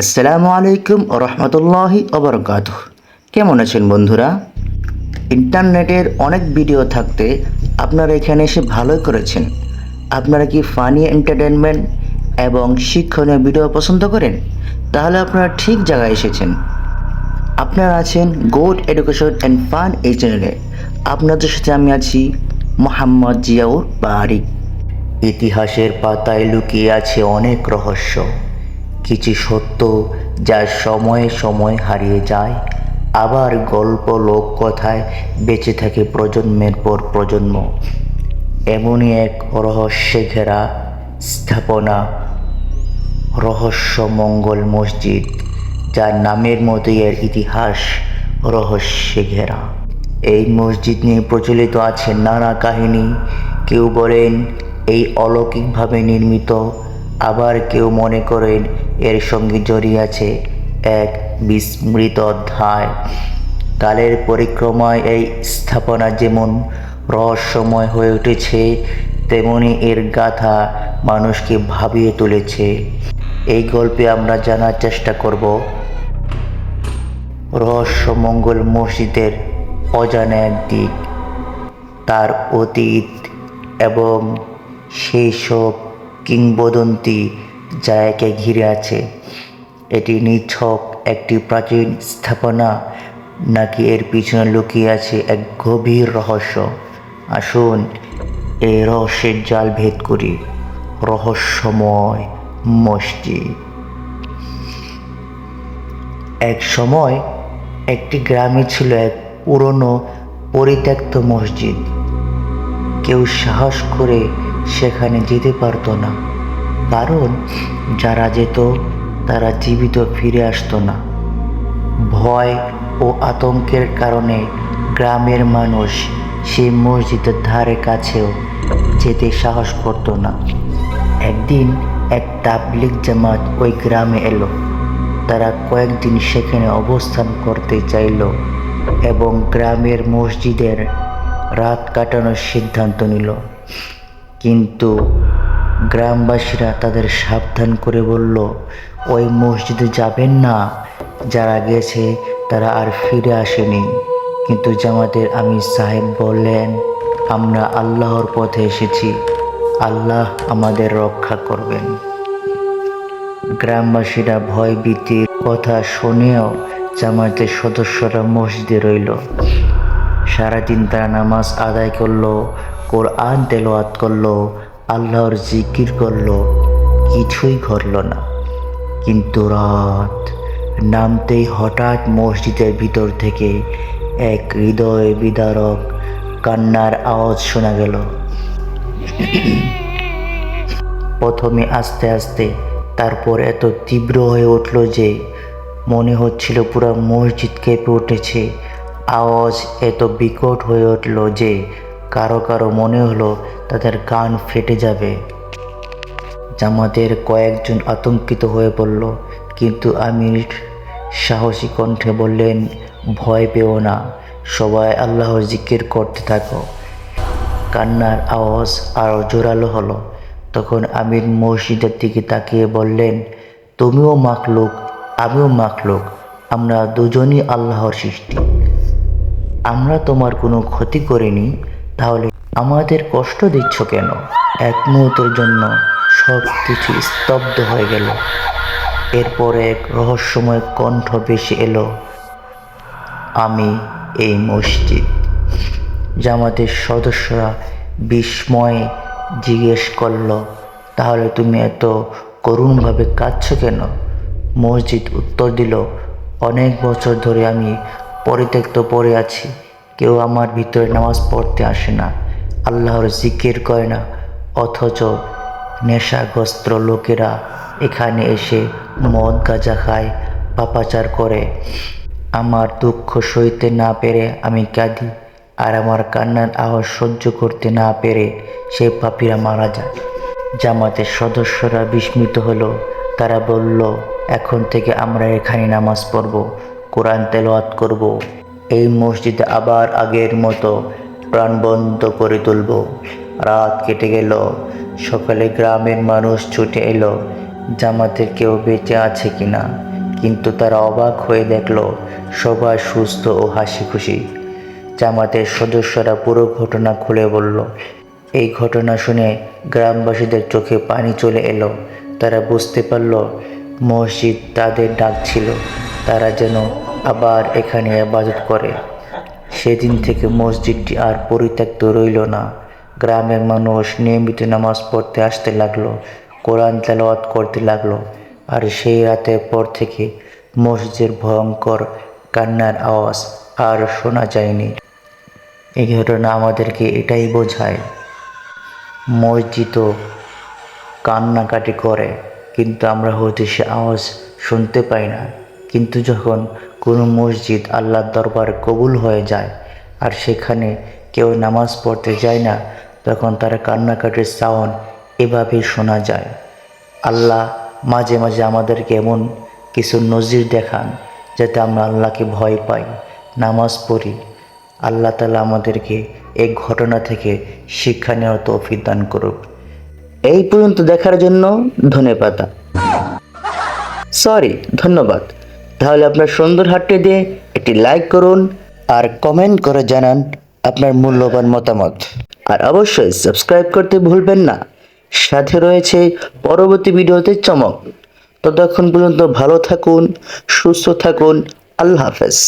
আসসালামু আলাইকুম রহমতুল্লাহি অবরকাত কেমন আছেন বন্ধুরা? ইন্টারনেটের অনেক ভিডিও থাকতে আপনারা এখানে এসে ভালোই করেছেন। আপনারা কি ফানি এন্টারটেনমেন্ট এবং শিক্ষণীয় ভিডিও পছন্দ করেন? তাহলে আপনারা ঠিক জায়গায় এসেছেন। আপনারা আছেন গোড এডুকেশন অ্যান্ড ফান এই চ্যানেলে। আপনাদের সাথে আমি আছি মোহাম্মদ জিয়াউর বারিক। ইতিহাসের পাতায় লুকিয়ে আছে অনেক রহস্য। কিছু সত্য যা সময়ে সময় হারিয়ে যায়। আবার গল্প লোককথায় বেঁচে থাকে প্রজন্মের পর প্রজন্ম। এমনই এক রহস্যে ঘেরা স্থাপনা, রহস্যমঙ্গল মসজিদ, যার নামের মতোই এর ইতিহাস রহস্যে ঘেরা। এই মসজিদ নিয়ে প্রচলিত আছে নানা কাহিনী। কেউ বলেন, এই অলৌকিকভাবে নির্মিত আবার কেউ মনে করেন এর সঙ্গে জড়িয়ে আছে এক বিস্মৃত অধ্যায়। কালের পরিক্রমায় এই স্থাপনা যেমন রহস্যময় হয়ে উঠেছে, তেমনি এর গাথা মানুষকে ভাবিয়ে তুলেছে। এই গল্পে আমরা জানার চেষ্টা করব, রহস্যমঙ্গল মসজিদের অজানা এক দিক তার অতীত এবং সেই সব কিংবদন্তি যা ঘিরে আছে। এটি নিছক একটি প্রাচীন স্থাপনা, নাকি এর পিছনে লুকিয়ে আছে এক গভীর রহস্য? আসুন এই রহস্যের জাল ভেদ করি। রহস্যময় মসজিদ। এক সময় একটি গ্রামে ছিল এক পুরনো পরিত্যক্ত মসজিদ। কেউ সাহস করে সেখানে যেতে পারতো না। কারণ যারা যেত, তারা জীবিত ফিরে আসতো না। ভয় ও আতঙ্কের কারণে গ্রামের মানুষ সেই মসজিদের ধারে কাছেও যেতে সাহস করতো না। একদিন এক তাবলিক জামাত ওই গ্রামে এলো। তারা কয়েকদিন সেখানে অবস্থান করতে চাইল এবং গ্রামের মসজিদের রাত কাটানোর সিদ্ধান্ত নিল। কিন্তু গ্রামবাসীরা তাদের সাবধান করে বলল, ওই মসজিদে যাবেন না। যারা গেছে তারা আর ফিরে আসেনি। কিন্তু জামাতের আমি সাহেব বললেন, আমরা আল্লাহর পথে এসেছি। আল্লাহ আমাদের রক্ষা করবেন। গ্রামবাসীরা ভয় ভীতির কথা শুনেও জামায়াতের সদস্যরা মসজিদে রইল। সারাদিন তারা নামাজ আদায় করল কোরআন তেলাওয়াত করল, আল্লাহর জিকির করল, কিছুই ঘটল না। কিন্তু রাত নামতেই হঠাৎ মসজিদের ভিতর থেকে এক হৃদয় বিদারক কান্নার আওয়াজ শোনা গেল। প্রথমে আস্তে আস্তে তারপর এত তীব্র হয়ে উঠল যে মনে হচ্ছিল পুরো মসজিদ কেঁপে উঠেছে। আওয়াজ এত বিকট হয়ে উঠল যে কারও কারও মনে হলো তাদের গান ফেটে যাবে। জামাতের কয়েকজন আতঙ্কিত হয়ে পড়ল, কিন্তু আমির সাহসী কণ্ঠে বললেন, ভয় পেও না, সবাই আল্লাহর জিকির করতে থাকো। কান্নার আওয়াজ আরও জোরালো হলো। তখন আমির মসজিদের দিকে তাকিয়ে বললেন, তুমিও মাখলুক, আমিও মাখলুক, আমরা দুজনই আল্লাহর সৃষ্টি। আমরা তোমার কোনো ক্ষতি করিনি তাহলে আমাদের কষ্ট দিচ্ছ কেন? এক মুহূর্তের জন্য সব কিছু স্তব্ধ হয়ে গেল। এরপর এক রহস্যময় কণ্ঠ বেশি এলো, আমি এই মসজিদ। জামাতের সদস্যরা বিস্ময়ে জিজ্ঞেস করল, তাহলে তুমি এত করুণভাবে কাঁদছ কেন? মসজিদ উত্তর দিল, অনেক বছর ধরে আমি পরিত্যক্ত পড়ে আছি। কেউ আমার ভিতরে নামাজ পড়তে আসে না। আল্লাহর জিকির করে না। অথচ নেশাগ্রস্ত লোকেরা এখানে এসে মদ গাঁজা খায়, পাপাচার করে। আমার দুঃখ সইতে না পেরে আমি কাঁদি আর আমার কান্নার আওয়াজ সহ্য করতে না পেরে সে পাপীরা মারা যায়। জামাতের সদস্যরা বিস্মিত হলো। তারা বলল, এখন থেকে আমরা এখানে নামাজ পড়ব, কোরআন তেলাওয়াত করব। এই মসজিদে আবার আগের মতো প্রাণবন্ত করে তুলব। রাত কেটে গেল, সকালে গ্রামের মানুষ ছুটে এলো, জামাতের কেউ বেঁচে আছে কিনা? কিন্তু তারা অবাক হয়ে দেখল, সবাই সুস্থ ও হাসি খুশি। জামাতের সদস্যরা পুরো ঘটনা খুলে বলল। এই ঘটনা শুনে গ্রামবাসীদের চোখে পানি চলে এলো। তারা বুঝতে পারল, মসজিদ তাদের ডাকছিল তারা যেন আবার এখানে আবাদত করে। সেদিন থেকে মসজিদটি আর পরিত্যক্ত রইল না। গ্রামের মানুষ নিয়মিত নামাজ পড়তে আসতে লাগল, কোরআন তেলাওয়াত করতে লাগল, আর সেই রাতের পর থেকে মসজিদের ভয়ঙ্কর কান্নার আওয়াজ আর শোনা যায়নি। এই ঘটনা আমাদেরকে এটাই বোঝায় মসজিদও কান্নাকাটি করে, কিন্তু আমরা হয়তো সে আওয়াজ শুনতে পাই না। কিন্তু যখন কোনো মসজিদ আল্লাহর দরবারে কবুল হয়ে যায় আর সেখানে কেউ নামাজ পড়তে যায় না, তখন তার কান্নাকাটির সাউন্ড এভাবেই শোনা যায়। আল্লাহ মাঝে মাঝে আমাদেরকে এমন কিছু নজির দেখান যাতে আমরা আল্লাহকে ভয় পাই, নামাজ পড়ি। আল্লাহ তালা আমাদেরকে এই ঘটনা থেকে শিক্ষা নেওয়ার তৌফিক দান করুক। এই পর্যন্ত দেখার জন্য ধন্যবাদ। সরি, ধন্যবাদ। তাহলে আপনার সুন্দর হাতটি দিয়ে একটি লাইক করুন আর কমেন্ট করে জানান আপনার মূল্যবান মতামত। আর অবশ্যই সাবস্ক্রাইব করতে ভুলবেন না। সাথে রয়েছে পরবর্তী ভিডিওতে চমক। ততক্ষণ পর্যন্ত ভালো থাকুন, সুস্থ থাকুন, আল্লাহ হাফেজ।